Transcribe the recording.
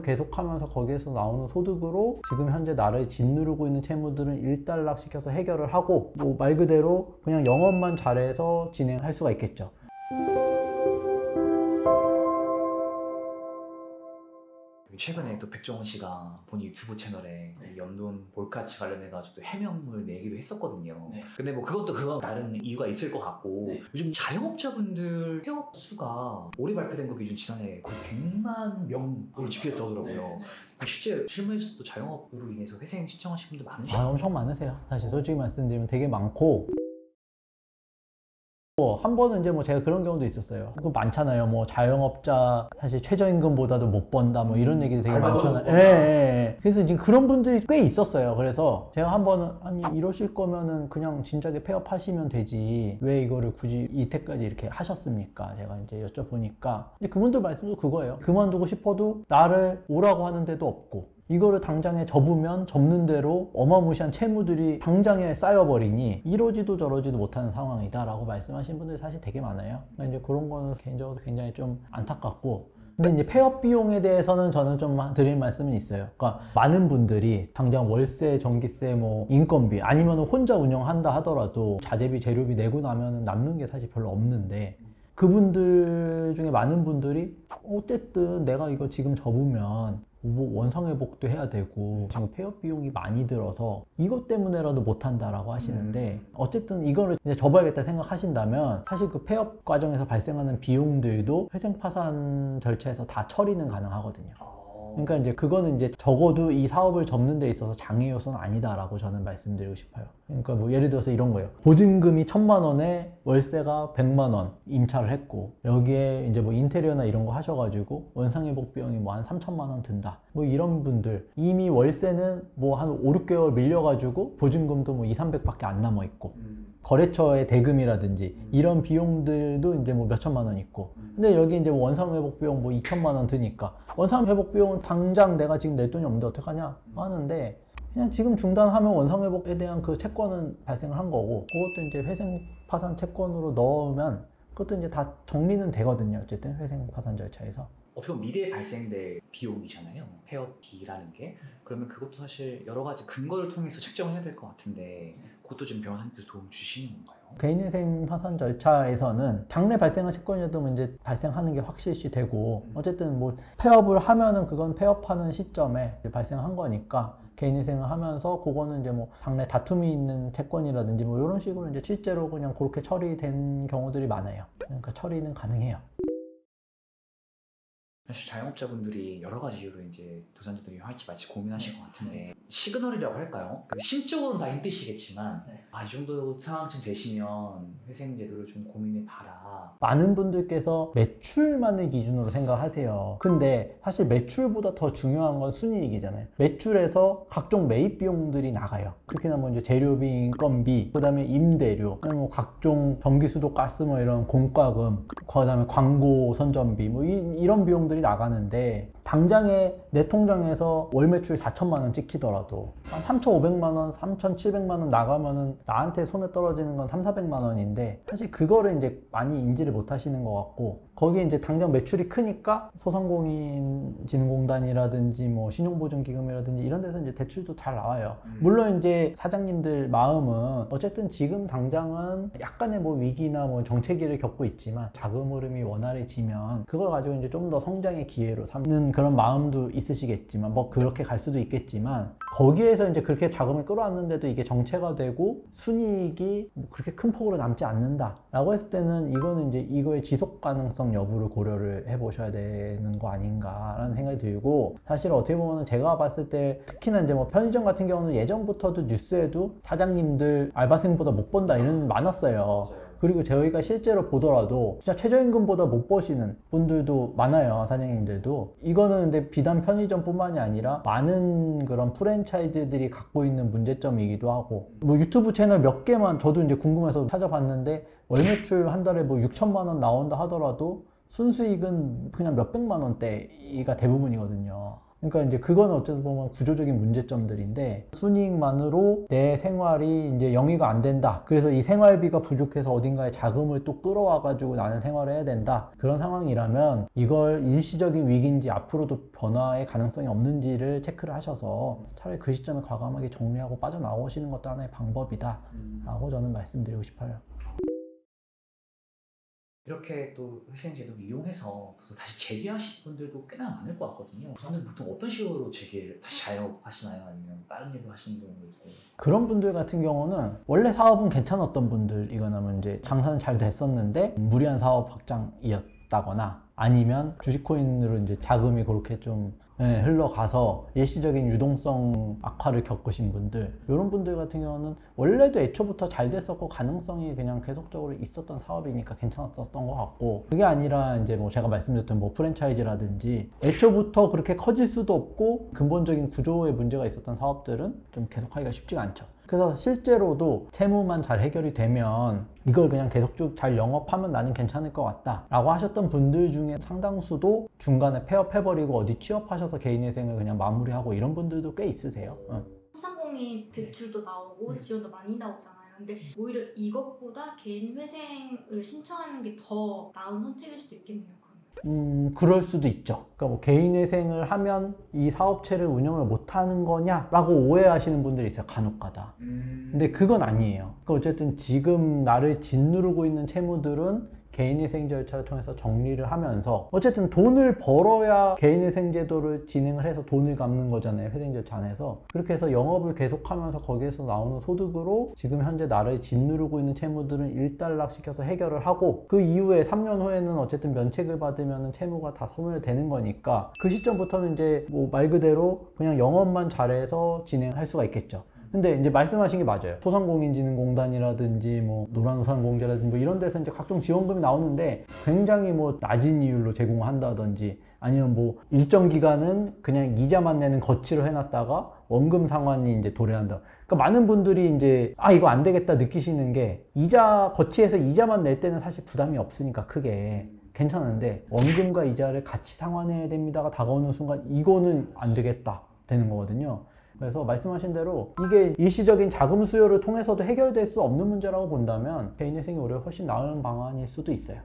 영업을 계속하면서 거기에서 나오는 소득으로 지금 현재 나를 짓누르고 있는 채무들은 일단락 시켜서 해결을 하고 뭐 말 그대로 그냥 영업만 잘해서 진행할 수가 있겠죠. 최근에 또 백종원 씨가 본인 유튜브 채널에 이 연돈 몰카치 관련해가지고 또 해명을 내기도 했었거든요. 네. 근데 뭐 그것도 그거 나름 이유가 있을 것 같고 네. 요즘 자영업자분들 폐업 수가 올해 발표된 거 기준 지난해 거의 100만 명을 집계했다 하더라고요. 실제 실무에서도 자영업으로 인해서 회생 신청하신 분들 많으시죠? 아, 엄청 많으세요. 사실 솔직히 말씀드리면 되게 많고. 뭐, 한 번은 이제 뭐 제가 그런 경우도 있었어요. 그 많잖아요. 뭐 자영업자 사실 최저임금보다도 못 번다 뭐 이런 얘기도 되게 많잖아요. 못 예. 예, 예. 그래서 지금 그런 분들이 꽤 있었어요. 그래서 제가 한 번은 아니 이러실 거면은 그냥 진작에 폐업하시면 되지. 왜 이거를 굳이 이때까지 이렇게 하셨습니까? 제가 이제 여쭤보니까 이제 그분들 말씀도 그거예요. 그만두고 싶어도 나를 오라고 하는 데도 없고 이거를 당장에 접으면 접는 대로 어마무시한 채무들이 당장에 쌓여버리니 이러지도 저러지도 못하는 상황이다라고 말씀하신 분들이 사실 되게 많아요. 그러니까 이제 그런 거는 개인적으로 굉장히 좀 안타깝고 근데 이제 폐업 비용에 대해서는 저는 좀 드릴 말씀은 있어요. 그러니까 많은 분들이 당장 월세, 전기세, 뭐 인건비 아니면 혼자 운영한다 하더라도 자재비, 재료비 내고 나면 남는 게 사실 별로 없는데 그분들 중에 많은 분들이 어쨌든 내가 이거 지금 접으면 뭐 원상회복도 해야 되고 지금 폐업 비용이 많이 들어서 이것 때문에라도 못한다라고 하시는데 어쨌든 이거를 이제 접어야겠다 생각하신다면 사실 그 폐업 과정에서 발생하는 비용들도 회생 파산 절차에서 다 처리는 가능하거든요. 어, 그러니까 이제 그거는 이제 적어도 이 사업을 접는 데 있어서 장애 요소는 아니다라고 저는 말씀드리고 싶어요. 그러니까 뭐 예를 들어서 이런 거예요. 보증금이 천만 원에 월세가 백만 원 임차를 했고 여기에 이제 뭐 인테리어나 이런 거 하셔가지고 원상회복 비용이 뭐 한 삼천만 원 든다. 뭐 이런 분들 이미 월세는 뭐한 5, 6개월 밀려가지고 보증금도 뭐 2, 300밖에 안 남아 있고 음. 거래처의 대금이라든지 이런 비용들도 이제 뭐 몇천만 원 있고. 근데 여기 이제 뭐 원상 회복 비용 뭐 2천만 원 드니까. 원상 회복 비용은 당장 내가 지금 낼 돈이 없는데 어떡하냐? 하는데 그냥 지금 중단하면 원상 회복에 대한 그 채권은 발생을 한 거고 그것도 이제 회생 파산 채권으로 넣으면 그것도 이제 다 정리는 되거든요. 어쨌든 회생 파산 절차에서 어떻게 보면 미래에 발생될 비용이잖아요. 폐업비라는 게. 그러면 그것도 사실 여러 가지 근거를 통해서 측정을 해야 될 것 같은데 그것도 좀 변호사님께서 도움 주시는 건가요? 개인회생 파산 절차에서는 장래 발생한 채권이라도 이제 발생하는 게 확실시 되고 어쨌든 뭐 폐업을 하면은 그건 폐업하는 시점에 발생한 거니까 개인회생을 하면서 그거는 이제 뭐 장래 다툼이 있는 채권이라든지 뭐 이런 식으로 이제 실제로 그냥 그렇게 처리된 경우들이 많아요. 그러니까 처리는 가능해요. 사실 자영업자분들이 여러 가지 이유로 이제 도산자들이 할지 말지 고민하실 것 같은데 시그널이라고 할까요? 그 심적으로는 다 힘드시겠지만 네. 아 이 정도 상황쯤 되시면 회생 제도를 좀 고민해 봐라. 많은 분들께서 매출만을 기준으로 생각하세요. 근데 사실 매출보다 더 중요한 건 순이익이잖아요. 매출에서 각종 매입 비용들이 나가요. 특히나 뭐 이제 재료비, 인건비, 그다음에 임대료, 그다음에 뭐 각종 전기수도, 가스 뭐 이런 공과금, 그다음에 광고 선전비 뭐 이, 런 비용들이 나가는데 당장에 내 통장에서 월 매출 4천만 원 찍히더라도 한 3,500만 원, 3,700만 원 나가면은 나한테 손에 떨어지는 건 3, 400만 원인데 사실 그거를 이제 많이 인지를 못 하시는 것 같고 거기에 이제 당장 매출이 크니까 소상공인진흥공단이라든지 뭐 신용보증기금이라든지 이런 데서 이제 대출도 잘 나와요. 물론 이제 사장님들 마음은 어쨌든 지금 당장은 약간의 뭐 위기나 뭐 정체기를 겪고 있지만 자금 흐름이 원활해지면 그걸 가지고 이제 좀 더 성장의 기회로 삼는 그런 마음도 있으시겠지만 뭐 그렇게 갈 수도 있겠지만 거기에서 이제 그렇게 자금을 끌어왔는데도 이게 정체가 되고 순이익이 뭐 그렇게 큰 폭으로 남지 않는다라고 했을 때는 이거는 이제 이거의 지속 가능성 여부를 고려를 해보셔야 되는 거 아닌가라는 생각이 들고 사실 어떻게 보면 제가 봤을 때 특히나 이제 뭐 편의점 같은 경우는 예전부터도 뉴스에도 사장님들 알바생보다 못 번다 이런 많았어요. 그리고 저희가 실제로 보더라도 진짜 최저임금보다 못 버시는 분들도 많아요 사장님들도. 이거는 근데 비단 편의점뿐만이 아니라 많은 그런 프랜차이즈들이 갖고 있는 문제점이기도 하고 뭐 유튜브 채널 몇 개만 저도 이제 궁금해서 찾아봤는데 월 매출 한 달에 뭐 6천만 원 나온다 하더라도 순수익은 그냥 몇백만 원대가 대부분이거든요 그러니까 이제 그건 어쨌든 보면 구조적인 문제점들인데 순이익만으로 내 생활이 이제 영위가 안 된다. 그래서 이 생활비가 부족해서 어딘가에 자금을 또 끌어와 가지고 나는 생활을 해야 된다. 그런 상황이라면 이걸 일시적인 위기인지 앞으로도 변화의 가능성이 없는지를 체크를 하셔서 차라리 그 시점에 과감하게 정리하고 빠져나오시는 것도 하나의 방법이다. 라고 저는 말씀드리고 싶어요. 이렇게 또 회생제도를 이용해서 또 다시 재기하신 분들도 꽤나 많을 것 같거든요. 저는 보통 어떤 식으로 재기를 다시 자영업하시나요? 아니면 다른 일을 하시는 경우도 있고? 그런 분들 같은 경우는 원래 사업은 괜찮았던 분들이거나 이제 장사는 잘 됐었는데 무리한 사업 확장이었다거나 아니면 주식코인으로 이제 자금이 그렇게 좀 예, 흘러가서 일시적인 유동성 악화를 겪으신 분들 이런 분들 같은 경우는 원래도 애초부터 잘 됐었고 가능성이 그냥 계속적으로 있었던 사업이니까 괜찮았었던 것 같고 그게 아니라 이제 뭐 제가 말씀드렸던 뭐 프랜차이즈라든지 애초부터 그렇게 커질 수도 없고 근본적인 구조에 문제가 있었던 사업들은 좀 계속하기가 쉽지가 않죠. 그래서 실제로도 채무만 잘 해결이 되면 이걸 그냥 계속 쭉 잘 영업하면 나는 괜찮을 것 같다 라고 하셨던 분들 중에 상당수도 중간에 폐업해버리고 어디 취업하셔서 개인회생을 그냥 마무리하고 이런 분들도 꽤 있으세요. 어. 소상공인 대출도 나오고 지원도 많이 나오잖아요. 근데 오히려 이것보다 개인 회생을 신청하는 게 더 나은 선택일 수도 있겠네요. 음, 그럴 수도 있죠. 그러니까 뭐 개인회생을 하면 이 사업체를 운영을 못하는 거냐라고 오해하시는 분들이 있어요. 간혹가다. 근데 그건 아니에요. 그러니까 어쨌든 지금 나를 짓누르고 있는 채무들은 개인회생 절차를 통해서 정리를 하면서 어쨌든 돈을 벌어야 개인회생 제도를 진행을 해서 돈을 갚는 거잖아요. 회생 절차 안에서. 그렇게 해서 영업을 계속하면서 거기에서 나오는 소득으로 지금 현재 나를 짓누르고 있는 채무들은 일단락 시켜서 해결을 하고 그 이후에 3년 후에는 어쨌든 면책을 받으면 채무가 다 소멸되는 거니까 그 시점부터는 이제 뭐 말 그대로 그냥 영업만 잘해서 진행할 수가 있겠죠. 근데 이제 말씀하신 게 맞아요. 소상공인진흥공단이라든지 뭐 노란우산공제라든지 뭐 이런 데서 이제 각종 지원금이 나오는데 굉장히 뭐 낮은 이율로 제공한다든지 아니면 뭐 일정 기간은 그냥 이자만 내는 거치로 해놨다가 원금 상환이 이제 도래한다. 그러니까 많은 분들이 이제 아 이거 안 되겠다 느끼시는 게 이자 거치해서 이자만 낼 때는 사실 부담이 없으니까 크게 괜찮은데 원금과 이자를 같이 상환해야 됩니다가 다가오는 순간 이거는 안 되겠다 되는 거거든요. 그래서 말씀하신 대로 이게 일시적인 자금 수요를 통해서도 해결될 수 없는 문제라고 본다면 개인회생이 오히려 훨씬 나은 방안일 수도 있어요.